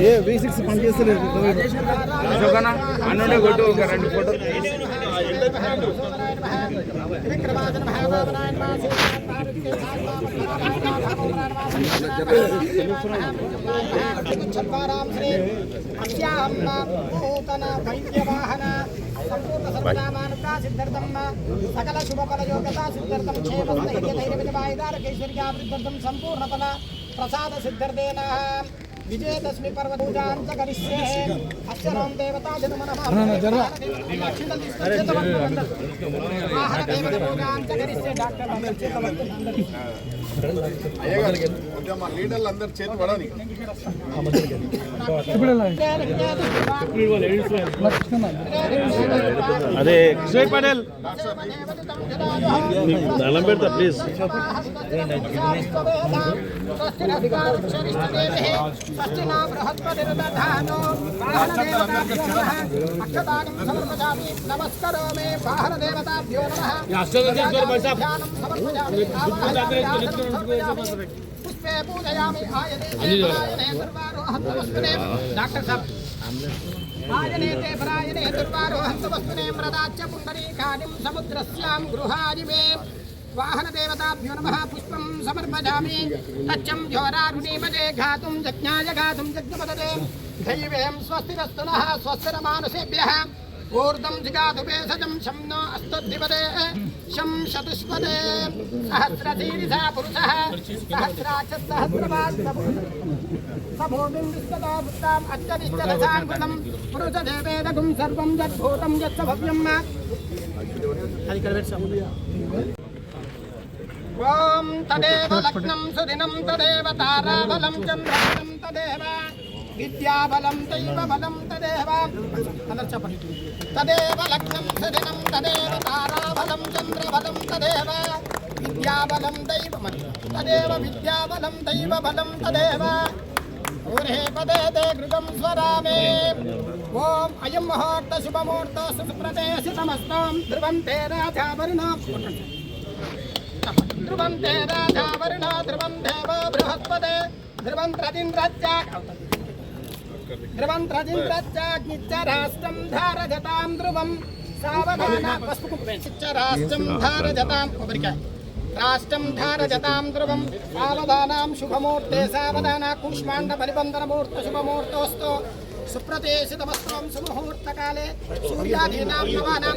ఏ V six పనిచేస్తలేదు అన్నుండే కొట్టు ఒక రెండు ఫోటో సంపూర్ణ సిద్ధార్థం సకల శుభఫల యోగత సిద్ధార్థం క్షేమస్థైర్య ధైర్య విజయవాయుధారకైశ్వర్యాభివృద్ధం సంపూర్ణ ఫల ప్రసాద సిద్ధార్థేన. విజయదశమి పర్వ పూజాంత కరిష్యే అస్య రాం దేవతా జనమనః వాహన దేవత పూజాంత కరిష్యే డాక్టర్ అందరూ చేతవత్తులు అందరూ మా లీడర్లు అందరు చేతి పడని అదే కిషోర్ పటేల్ దండం పెడతా ప్లీజ్ నమస్కరోమి వాహన దేవతాభ్యో నమః పుష్పే పూజయామి ఆయనే డాక్టర్ సాబ్ ఆయనే తే పరాయణే దుర్వారోహంతు వస్తునే మృదాచ్య పుండరీకాణిం సముద్రస్యాం గృహాజిమే వాహనదేవతాభ్యో నమ పుష్పం సమర్పయామి తచ్చం జ్వరారుణీమదే ఘాతుం జజ్ఞాయ ఘాతుం జజ్ఞపదే దైవేం స్వస్తిరస్తు నః స్వస్తిరమానుషేభ్యः ఊర్ధం జిగాతు భేషజం శం नो అస్తద్ధిపదే శం చతుష్పదే సహస్రశీర్షా పురుషः సహస్రాక్ష సహస్రపాద్ సమూమిం విశ్వతో వృత్తాం అత్యధిష్టరసాంకృతం పురుషదేవేదగుం సర్వం యద్భూతం యచ్చ భవ్యం అది ఇక్కడ ఓం తదేవ లగ్నం సుదినం తదేవ తారాబలం చంద్రబలం తదేవ విద్యాబలం దైవ బలం తదేవ అందరు చెప్పండి తదేవ లగ్నం సుదినం తదేవ తారాబలం చంద్రబలం తదేవ విద్యాబలం దైవ తదేవ విద్యాబలం దైవ బలం తదేవ ఊర్హే పదే తే గృగం స్వరామే. ఓం అయం ముహూర్త శుభముహూర్త సుప్రదేశి సమస్తం. ధ్రువంతే రాజావరుణ ధ్రువం తే రాజావరుణ ధ్రువం దేవ బృహస్పతే. ధ్రువం ప్రతింద్రత్యాగ్ ధ్రువం ప్రతింద్రత్యాగ్నిచ్చ రాష్ట్రం ధారజతాం ధ్రువం. సావధాన పసుపు రాష్ట్రం ధారజతాం. కొబ్బరికాయ. రాష్ట్రం ధారజతాం ధ్రువం. సావధానాం శుభమూర్తే సావధాన కూష్మాండ పరిబంధనమూర్త శుభమూర్తోస్తో. శుభముహూర్తోస్తు సుప్రదేశితమస్త్రం సుముహూర్తకాలే. సూర్యాదీనాం నవానాం.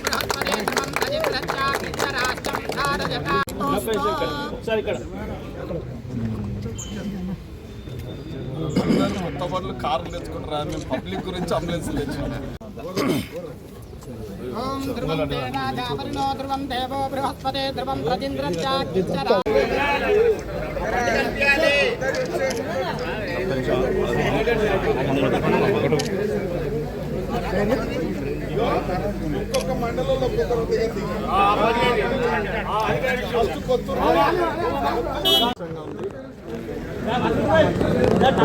ధ్రువం ధ్రువం కొత్త వాళ్ళు కార్లు తెచ్చుకుంటారా మేము పబ్లిక్ గురించి అంబులెన్స్ తెచ్చుకున్నాం ఓం ధ్రువం తే ధ్రువం దేవో బృహస్పతే ధ్రువం కానీ ఒక్కొక్క మండలంలో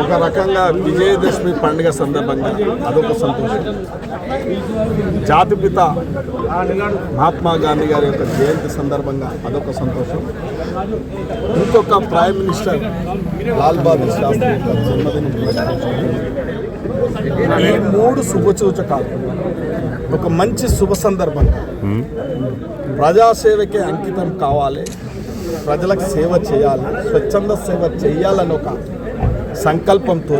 ఒక రకంగా విజయదశమి పండుగ సందర్భంగా అదొక సంతోషం. జాతిపిత మహాత్మా గాంధీ గారి యొక్క జయంతి సందర్భంగా అదొక సంతోషం. ఇంకొక ప్రైమ్ మినిస్టర్ లాల్ బహదూర్ శాస్త్రి జన్మదినం ఈ మూడు శుభసూచకాలు. ఒక మంచి శుభ సందర్భంగా. ప్రజాసేవకే అంకితం కావాలి. ప్రజలకు సేవ చేయాలి. స్వచ్ఛంద సేవ చేయాలని ఒక సంకల్పంతో.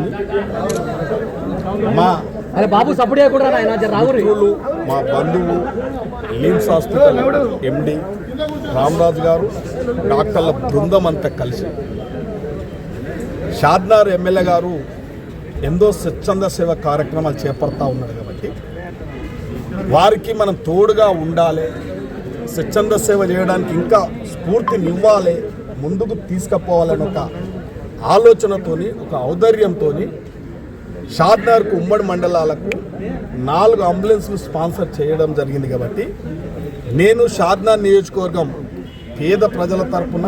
మా అరే బాబు మిత్రులు మా బంధువు లిమ్స్ హాస్పిటల్ ఎండి రామరాజు గారు డాక్టర్ల బృందం అంతా కలిసి. షాద్నార్ ఎమ్మెల్యే గారు ఎంతో స్వచ్ఛంద సేవ కార్యక్రమాలు చేపడతా ఉన్నారు కాబట్టి వారికి మనం తోడుగా ఉండాలి స్వచ్ఛంద సేవ చేయడానికి ఇంకా స్ఫూర్తినివ్వాలి ముందుకు తీసుకుపోవాలని ఒక ఆలోచనతోని ఒక ఔదర్యంతో షాద్నార్కు ఉమ్మడి మండలాలకు నాలుగు అంబులెన్స్లు స్పాన్సర్ చేయడం జరిగింది కాబట్టి నేను షాద్నార్ నియోజకవర్గం పేద ప్రజల తరపున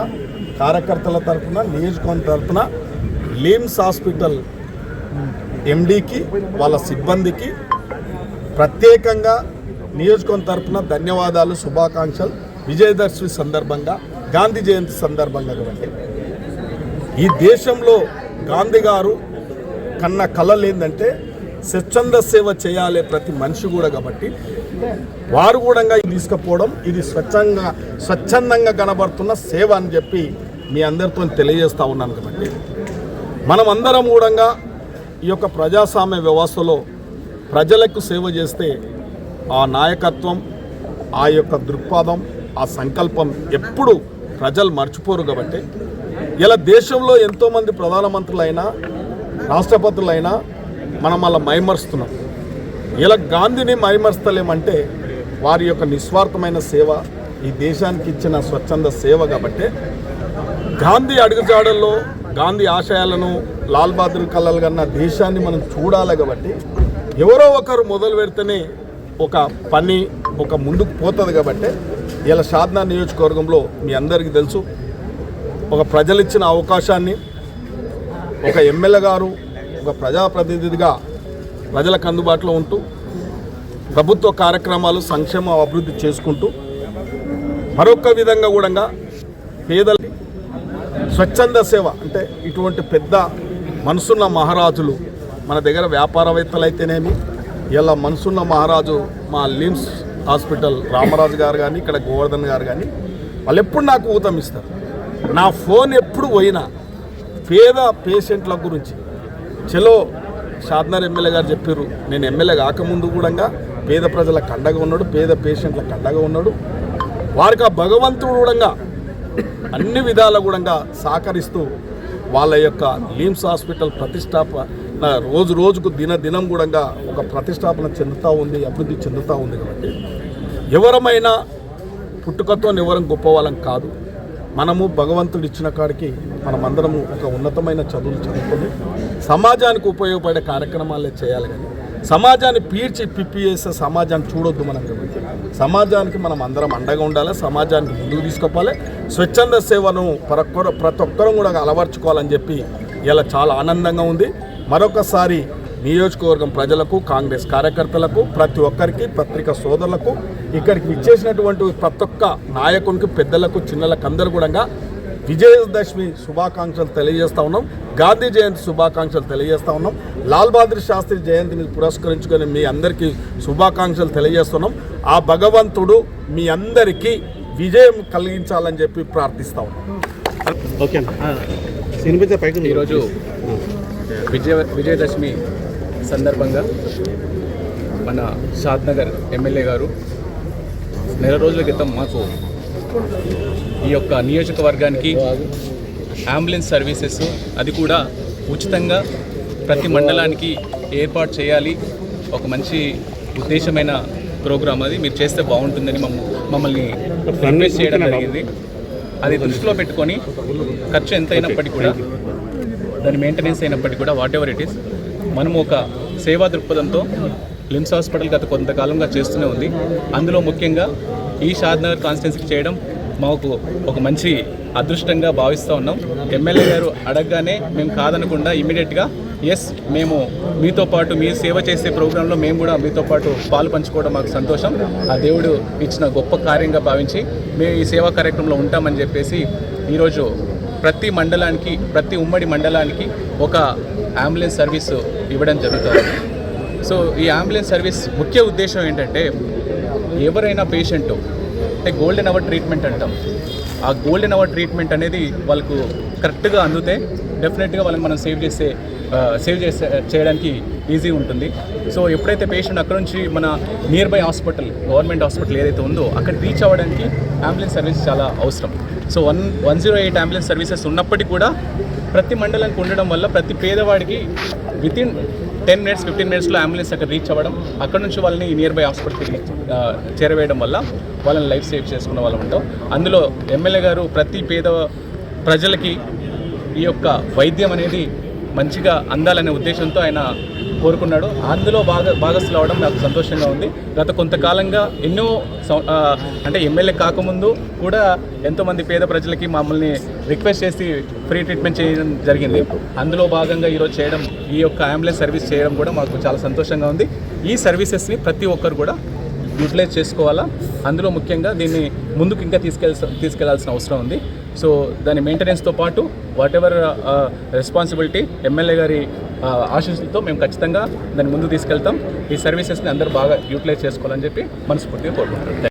కార్యకర్తల తరపున నియోజకవర్గం తరపున లిమ్స్ హాస్పిటల్ ఎండీకి వాళ్ళ సిబ్బందికి ప్రత్యేకంగా నియోజకవర్గం తరపున ధన్యవాదాలు శుభాకాంక్షలు. విజయదర్శి సందర్భంగా గాంధీ జయంతి సందర్భంగా కాబట్టి ఈ దేశంలో గాంధీ గారు కన్న కళలు ఏంటంటే స్వచ్ఛంద సేవ చేయాలి ప్రతి మనిషి కూడా కాబట్టి వారు కూడా ఇది తీసుకుపోవడం ఇది స్వచ్ఛంగా స్వచ్ఛందంగా కనబడుతున్న సేవ అని చెప్పి మీ అందరితో తెలియజేస్తా ఉన్నాను కాబట్టి. మనం అందరం కూడా ఈ యొక్క ప్రజాస్వామ్య వ్యవస్థలో ప్రజలకు సేవ చేస్తే ఆ నాయకత్వం ఆ యొక్క దృక్పథం ఆ సంకల్పం ఎప్పుడు ప్రజలు మర్చిపోరు కాబట్టి ఇలా దేశంలో ఎంతోమంది ప్రధానమంత్రులైనా రాష్ట్రపతులైనా మనం అలా మైమరుస్తున్నాం. ఇలా గాంధీని మైమరుస్తలేమంటే వారి యొక్క నిస్వార్థమైన సేవ ఈ దేశానికి ఇచ్చిన స్వచ్ఛంద సేవ కాబట్టి గాంధీ అడుగుజాడల్లో గాంధీ ఆశయాలను లాల్ బహదూర్ కళలు కన్నా దేశాన్ని మనం చూడాలి కాబట్టి ఎవరో ఒకరు మొదలు పెడితేనే ఒక పని ఒక ముందుకు పోతుంది కాబట్టి ఇలా సాధన నియోజకవర్గంలో మీ అందరికీ తెలుసు. ఒక ప్రజలు ఇచ్చిన అవకాశాన్ని ఒక ఎమ్మెల్యే గారు ఒక ప్రజాప్రతినిధిగా ప్రజలకు అందుబాటులో ఉంటూ ప్రభుత్వ కార్యక్రమాలు సంక్షేమ అభివృద్ధి చేసుకుంటూ మరొక విధంగా కూడా పేదల స్వచ్ఛంద సేవ అంటే ఇటువంటి పెద్ద మనసున్న మహారాజులు మన దగ్గర వ్యాపారవేత్తలు అయితేనేమి ఇలా మనసున్న మహారాజు మా లిమ్స్ హాస్పిటల్ రామరాజు గారు కానీ ఇక్కడ గోవర్ధన్ గారు కానీ వాళ్ళు ఎప్పుడు నాకు ఊతం ఇస్తారు. నా ఫోన్ ఎప్పుడు పోయినా పేద పేషెంట్ల గురించి. చలో షాద్నార్ ఎమ్మెల్యే గారు చెప్పారు నేను ఎమ్మెల్యే కాకముందు కూడా పేద ప్రజల కండగా ఉన్నాడు పేద పేషెంట్ల కండగా ఉన్నాడు. వారికి ఆ భగవంతుడు కూడా అన్ని విధాల కూడా సహకరిస్తూ వాళ్ళ యొక్క లీమ్స్ హాస్పిటల్ ప్రతిష్టాపన రోజు రోజుకు దిన దినం కూడా ఒక ప్రతిష్టాపన చెందుతూ ఉంది అభివృద్ధి చెందుతూ ఉంది కాబట్టి. ఎవరమైనా పుట్టుకతో ఎవరం గొప్పవాళ్ళం కాదు. మనము భగవంతుడు ఇచ్చిన కాడికి మనమందరము ఒక ఉన్నతమైన చదువులు చదువుకొని సమాజానికి ఉపయోగపడే కార్యక్రమాలే చేయాలి కానీ సమాజాన్ని పీడ్చి పిప్పి చేసే సమాజాన్ని చూడొద్దు మనం కాబట్టి. సమాజానికి మనం అందరం అండగా ఉండాలి సమాజానికి ముందుకు తీసుకుపోవాలి. స్వచ్ఛంద సేవను ప్రొక్కరు ప్రతి ఒక్కరం కూడా అలవర్చుకోవాలని చెప్పి ఇలా చాలా ఆనందంగా ఉంది. మరొకసారి నియోజకవర్గం ప్రజలకు కాంగ్రెస్ కార్యకర్తలకు ప్రతి ఒక్కరికి పత్రికా సోదరులకు ఇక్కడికి విచ్చేసినటువంటి ప్రతి ఒక్క నాయకునికి పెద్దలకు చిన్నలకు అందరూ కూడా విజయదశమి శుభాకాంక్షలు తెలియజేస్తా ఉన్నాం. గాంధీ జయంతి శుభాకాంక్షలు తెలియజేస్తా ఉన్నాం. లాల్ బహదూర్ శాస్త్రి జయంతిని పురస్కరించుకొని మీ అందరికీ శుభాకాంక్షలు తెలియజేస్తున్నాం. ఆ భగవంతుడు మీ అందరికీ విజయం కలిగించాలని చెప్పి ప్రార్థిస్తా ఉన్నాం. ఓకే సినిమా పైకి ఈరోజు విజయ విజయదశమి సందర్భంగా మన షాద్నగర్ ఎమ్మెల్యే గారు నెల రోజుల క్రితం మాకు ఈ యొక్క నియోజకవర్గానికి అంబులెన్స్ సర్వీసెస్ అది కూడా ఉచితంగా ప్రతి మండలానికి ఏర్పాటు చేయాలి. ఒక మంచి ఉద్దేశమైన ప్రోగ్రామ్ అది. మీరు చేస్తే బాగుంటుందని మమ్మ మమ్మల్ని ఇన్వెస్ట్ చేయడం జరిగింది. అది దృష్టిలో పెట్టుకొని ఖర్చు ఎంత అయినప్పటికీ కూడా దాని మెయింటెనెన్స్ అయినప్పటికీ కూడా వాట్ ఎవర్ ఇట్ ఈస్ మనము ఒక సేవా దృక్పథంతో లిమ్స్ హాస్పిటల్ గత కొంతకాలంగా చేస్తూనే ఉంది. అందులో ముఖ్యంగా ఈ షాద్నగర్ కాన్స్టిట్యున్సీకి చేయడం మాకు ఒక మంచి అదృష్టంగా భావిస్తూ ఉన్నాం. ఎమ్మెల్యే గారు అడగగానే మేము కాదనకుండా ఇమీడియట్గా ఎస్ మేము మీతో పాటు మీ సేవ చేసే ప్రోగ్రాంలో మేము కూడా మీతో పాటు పాలు పంచుకోవడం మాకు సంతోషం. ఆ దేవుడు ఇచ్చిన గొప్ప కార్యంగా భావించి మేము ఈ సేవా కార్యక్రమంలో ఉంటామని చెప్పేసి ఈరోజు ప్రతి మండలానికి ప్రతి ఉమ్మడి మండలానికి ఒక అంబులెన్స్ సర్వీస్ ఇవ్వడం జరుగుతుంది. సో ఈ అంబులెన్స్ సర్వీస్ ముఖ్య ఉద్దేశం ఏంటంటే ఎవరైనా పేషెంట్ అంటే గోల్డెన్ అవర్ ట్రీట్మెంట్ అంటాం. ఆ గోల్డెన్ అవర్ ట్రీట్మెంట్ అనేది వాళ్ళకు కరెక్ట్గా అందితే డెఫినెట్గా వాళ్ళని మనం సేవ్ చేసే సేవ్ చేసే చేయడానికి ఈజీ ఉంటుంది. సో ఎప్పుడైతే పేషెంట్ అక్కడ నుంచి మన nearby hospital government hospital ఏదైతే ఉందో అక్కడ రీచ్ అవ్వడానికి అంబులెన్స్ సర్వీస్ చాలా అవసరం. So one one zero eight ambulance services ఉన్నప్పటికీ కూడా ప్రతి మండలానికి ఉండడం వల్ల ప్రతి పేదవాడికి వితిన్ టెన్ మినిట్స్ ఫిఫ్టీన్ మినిట్స్లో అంబులెన్స్ అక్కడ రీచ్ అవ్వడం అక్కడ నుంచి వాళ్ళని నియర్ బై హాస్పిటల్కి చేరవేయడం వల్ల వాళ్ళని లైఫ్ సేవ్ చేసుకున్న వాళ్ళం ఉంటాం. అందులో ఎమ్మెల్యే గారు ప్రతి పేద ప్రజలకి ఈ యొక్క వైద్యం అనేది మంచిగా అందాలనే ఉద్దేశంతో ఆయన కోరుకున్నాడు. అందులో భాగ భాగస్థులు అవడం నాకు సంతోషంగా ఉంది. గత కొంతకాలంగా ఎన్నో అంటే ఎమ్మెల్యే కాకముందు కూడా ఎంతోమంది పేద ప్రజలకి మమ్మల్ని రిక్వెస్ట్ చేసి ఫ్రీ ట్రీట్మెంట్ చేయడం జరిగింది. అందులో భాగంగా ఈరోజు చేయడం ఈ యొక్క అంబులెన్స్ సర్వీస్ చేయడం కూడా మాకు చాలా సంతోషంగా ఉంది. ఈ సర్వీసెస్ని ప్రతి ఒక్కరు కూడా యూటిలైజ్ చేసుకోవాలా? అందులో ముఖ్యంగా దీన్ని ముందుకు ఇంకా తీసుకెళ్ తీసుకెళ్ళాల్సిన అవసరం ఉంది. సో దాని మెయింటెనెన్స్తో పాటు వాట్ ఎవర్ రెస్పాన్సిబిలిటీ ఎమ్మెల్యే గారి uh, ఆశీస్సులతో మేము ఖచ్చితంగా దాన్ని ముందు తీసుకెళ్తాం. ఈ సర్వీసెస్ని అందరూ బాగా యూటిలైజ్ చేసుకోవాలని చెప్పి మనస్ఫూర్తిగా కోరుకుంటున్నాం.